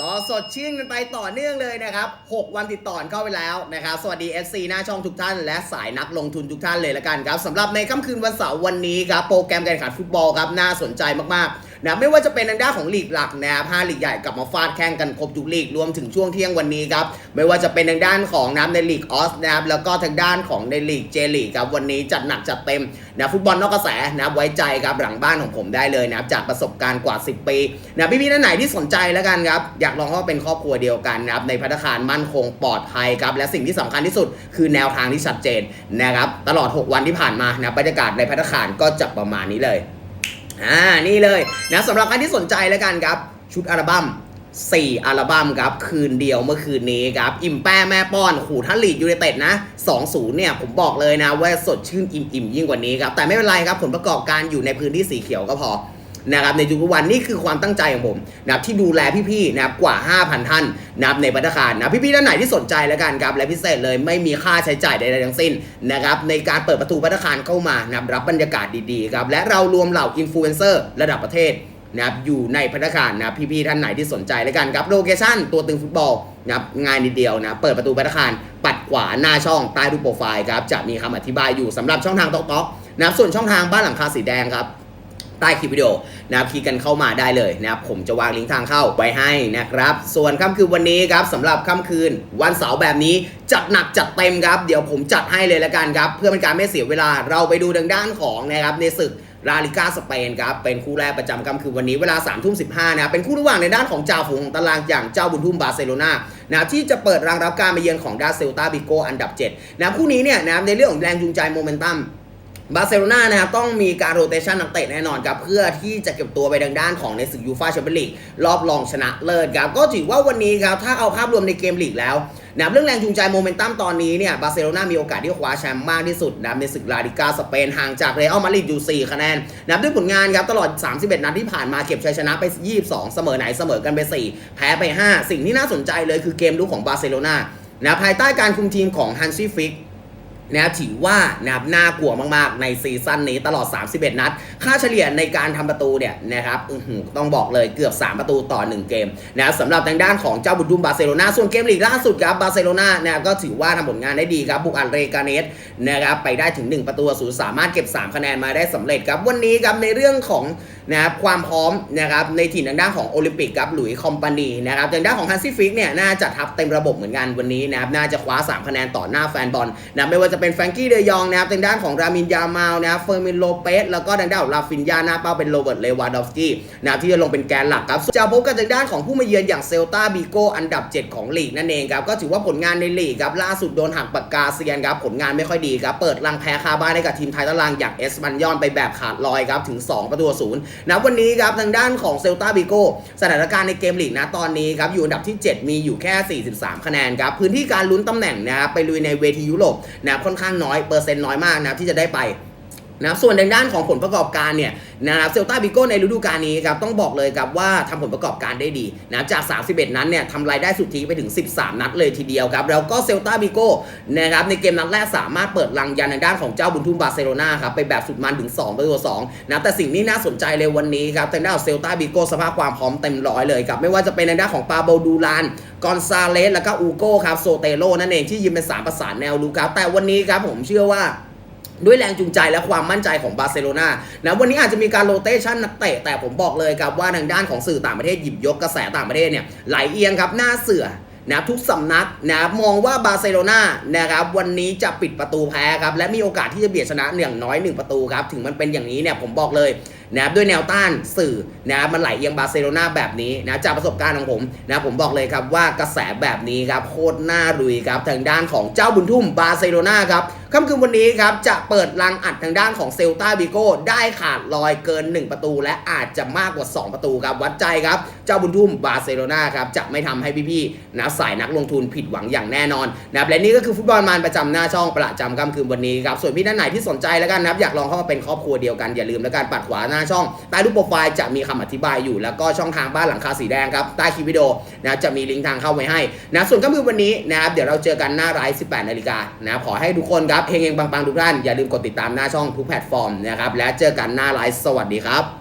ก็สดชื่นกันไปต่อเนื่องเลยนะครับ 6 วันติดต่อเข้าไปแล้วนะครับ สวัสดี FC หน้าช่องทุกท่าน และสายนักลงทุนทุกท่านเลยละกันครับสำหรับในค่ำคืนวันเสาร์วันนี้ครับ โปรแกรมการแข่งขันฟุตบอลครับ น่าสนใจมากๆ นะไม่ว่าจะเป็นทางด้านของลีกหลักนะครับห้าลีกใหญ่กลับมาฟาดแข่งกันครบทุกลีกรวมถึงช่วงเที่ยงวันนี้ครับไม่ว่าจะเป็นทางด้านของน้ำในลีกออสนะครับแล้วก็ทางด้านของในลีกเจลีกครับวันนี้จัดหนักจัดเต็มนะฟุตบอลนอกกระแสนะไว้ใจครับหลังบ้านของผมได้เลยนะครับจากประสบการณ์กว่า 10 ปีนะพี่ๆท่านไหนที่สนใจแล้วกันครับอยากลองเข้าเป็นครอบครัวเดียวกันนะครับในพัฒนาคารมั่นคงปลอดภัยครับและสิ่งที่สำคัญที่สุด คือแนวทางที่ชัดเจนนะครับตลอด 6 วันที่ผ่านมานะบรรยากาศในพัฒนาคารก็จะประมาณนี้เลย อ่านี่เลยนะสำหรับใครที่สนใจแล้วกันครับ ชุดอัลบั้ม4 อัลบั้มครับ คืนเดียวเมื่อคืนนี้ครับ อิ่มแป้แม่ป้อนขู่ท่าลีดยูไนเต็ดนะ 2-0 เนี่ย ผมบอกเลยนะว่าสดชื่นอิ่มอิ่มยิ่งกว่านี้ครับ แต่ไม่เป็นไรครับผลประกอบการอยู่ในพื้นที่สีเขียวก็พอ นะครับในทุกวันนี่คือความตั้งใจของผมนะครับที่ดูแลพี่ๆนะครับกว่า 5,000 ท่านนะครับในพัตตาคารนะพี่ๆท่านไหนที่สนใจแล้วกันครับและพิเศษเลยไม่มีค่าใช้จ่ายใดๆทั้งสิ้นนะครับในการเปิดประตูพัตตาคารเข้ามานะครับรับบรรยากาศดีๆครับและเรารวมเหล่าอินฟลูเอนเซอร์ระดับประเทศนะครับอยู่ในพัตตาคารนะพี่ๆท่านไหนที่สนใจแล้วกันครับโลเคชั่นตัวตึงฟุตบอลนะครับง่ายนิดเดียวนะเปิดประตูพัตตาคารปัดขวาหน้าช่องใต้รูปโปรไฟล์ครับจะมีคำอธิบายอยู่สำหรับช่องทางต๊อกๆนะครับส่วนช่องทางบ้านหลังคาสีแดงครับ ใต้คลิปวิดีโอนะครับคลิกกันเข้ามาได้เลยนะครับผมจะวางลิงก์ทางเข้าไว้ให้นะครับ ส่วนค่ำคืนวันนี้ครับสำหรับค่ำคืนวันเสาร์แบบนี้จัดหนักจัดเต็มครับ เดี๋ยวผมจัดให้เลยละกันครับ เพื่อเป็นการไม่เสียเวลาเราไปดูทางด้านของนะครับในศึกลาลิก้าสเปนครับ เป็นคู่แรกประจำค่ำคืนวันนี้เวลา3ามทุ่มสินะเป็นคู่ระหว่างในด้านของจ่าฝูงของตารางอย่างเจ้าบุญทุ่มบาร์เซโลนานะที่จะเปิดรางรับการมาเยือนของดาเซลตาบิโกอันดับ7นะคู่นี้เนี่ยนะในเรื่องของแรงจูงใจโมเมนตัม บาร์เซโลนานะครับต้องมีการโรเตชันนักเตะแน่นอนครับเพื่อที่จะเก็บตัวไปทางด้านของในศึกยูฟาแชมเปี้ยนลีกรอบรองชนะเลิศครับก็ถือว่าวันนี้ครับถ้าเอาภาพรวมในเกมลีกแล้วนะเรื่องแรงจูงใจโมเมนตัมตอนนี้เนี่ยบาร์เซโลนามีโอกาสที่จะคว้าแชมป์มากที่สุดนะในศึกลาลิกาสเปนห่างจากเรอัลมาดริดอยู่4คะแนนนับด้วยผลงานครับตลอด 31 นัดที่ผ่านมาเก็บชัยชนะไป 22 เสมอไหนเสมอกันไป 4 แพ้ไป 5 สิ่งที่น่าสนใจเลยคือเกมลุกของบาร์เซโลนานะภายใต้การคุมทีมของฮันซี่ฟิก นะครับถือว่านะครับน่ากลัวมากๆ ในซีซั่นนี้ตลอด 31 นัด ค่าเฉลี่ยในการทำประตูเนี่ยนะครับต้องบอกเลยเกือบ 3 ประตูต่อ 1 เกมนะครับสำหรับทางด้านของเจ้าบุญดุมบาร์เซโลนาส่วนเกมลีกล่าสุดครับบาร์เซโลนานะครับก็ถือว่าทำผลงานได้ดีครับบุกอันเรกาเนสนะครับไปได้ถึง 1 ประตูศูนย์สามารถเก็บ 3 คะแนนมาได้สำเร็จครับวันนี้ครับในเรื่องของนะครับความพร้อมนะครับในถิ่นทางด้านของโอลิมปิกครับหลุยส์คอมปานีนะครับทางด้านของฮันซี่ฟิกเนี่ยน่าจะทับเต็มระบบเหมือนกันวันนี้นะครับน่าจะคว้า 3 คะแนนต่อหน้าแฟนบอลนะไม่ว่าจะเป็นแฟรงกี้เดยองนะครับทางด้านของรามินยามาลนะเฟอร์มินโลเปสแล้วก็ทางด้านของลาฟินยาหน้าเป้าเป็นโรเบิร์ตเลวาดอฟสกี้นะที่จะลงเป็นแกนหลักครับจะพบกันทางด้านของผู้มาเยือนอย่างเซลตาบิโกอันดับ 7 ของลีกนั่นเองครับก็ถือว่าผลงานในลีกครับล่าสุดโดนหักปากกาเซียนครับผลงานไม่ค่อยดีครับเปิดรังแพ้คาบ้านให้กับทีมไทยตารางอย่างเอสบันยอนไปแบบขาดลอยครับถึง 2 ประตูศูนย์นะวันนี้ครับทางด้านของเซลตาบิโกสถานการณ์ในเกมลีกนะตอนนี้ครับอยู่อันดับที่ 7 มีอยู่แค่ 43 คะแนนครับพื้นที่การลุ้นตำแหน่งนะครับไปลุยในเวทียุโรปนะครับค่อนข้างน้อยเปอร์เซ็นต์น้อยมากนะครับที่จะได้ไป นะครับส่วนทางด้านของผลประกอบการเนี่ยนะครับเซลตาบิโก้ในฤดูกาลนี้ครับต้องบอกเลยครับว่าทำผลประกอบการได้ดีนะจาก 31 นั้นเนี่ยทำรายได้สุทธิไปถึง 13 นัดเลยทีเดียวครับแล้วก็เซลตาบิโก้นะครับในเกมนัดแรกสามารถเปิดรังยันทางด้านของเจ้าบุญทุ่มบาร์เซโลนาครับไปแบบสุดมันถึง2ประตู2นะแต่สิ่งที่น่าสนใจเลยวันนี้ครับทางด้านของเซลตาบิโก้สภาพความพร้อมเต็มร้อยเลยครับไม่ว่าจะเป็นทางด้านของปาโบดูลานกอนซาเลสแล้วก็อูโก้ครับโซเตโรนั่นเองที่ยืนเป็นสามประสานแนวรู้ครับแต่วันนี้ครับผมเชื่อว่า ด้วยแรงจูงใจและความมั่นใจของบาร์เซโลนานะวันนี้อาจจะมีการโรเตชันนักเตะแต่ผมบอกเลยครับว่าทางด้านของสื่อต่างประเทศหยิบยกกระแสต่างประเทศเนี่ยไหลเอียงครับหน้าเสือนะครับทุกสำนักนะครับมองว่าบาร์เซโลนานะครับวันนี้จะปิดประตูแพ้ครับและมีโอกาสที่จะเบียดชนะอย่างน้อย 1 ประตูครับถึงมันเป็นอย่างนี้เนี่ยผมบอกเลยนะครับด้วยแนวต้านสื่อนะครับมันไหลเอียงบาร์เซโลนาแบบนี้นะจากประสบการณ์ของผมนะผมบอกเลยครับว่ากระแสแบบนี้ครับโคตรน่าลุยครับทางด้านของเจ้าบุญทุ่มบาร์เซโลนาครับ ค่ำคืนวันนี้ครับจะเปิดรังอัดทางด้านของเซลตาบิโก้ได้ขาดลอยเกิน 1 ประตู และอาจจะมากกว่า 2 ประตูครับวัดใจครับเจ้าบุญทุ่มบาร์เซโลนาครับจะไม่ทำให้พี่ๆนะสายนักลงทุนผิดหวังอย่างแน่นอนนะครับและนี่ก็คือฟุตบอลมานประจำหน้าช่องประจำค่ำคืนวันนี้ครับส่วนพี่ท่านไหนที่สนใจแล้วกันนะครับอยากลองเข้ามาเป็นครอบครัวเดียวกันอย่าลืมแล้วกันปัดขวาหน้าช่องใต้รูปโปรไฟล์จะมีคำอธิบายอยู่ แล้วก็ช่องทางบ้านหลังคาสีแดงครับใต้คลิปวิดีโอนะจะมีลิงก์ทางเข้าไว้ให้นะส่วนค่ำคืนวันนี้นะครับเดี๋ยวเราเจอกันหน้าไลฟ์18นาฬิกานะขอให้ทุกคนครับเฮงๆปังๆทุกท่านอย่าลืมกดติดตามหน้าช่องทุกแพลตฟอร์มนะครับและเจอกันหน้าไลฟ์สวัสดีครับ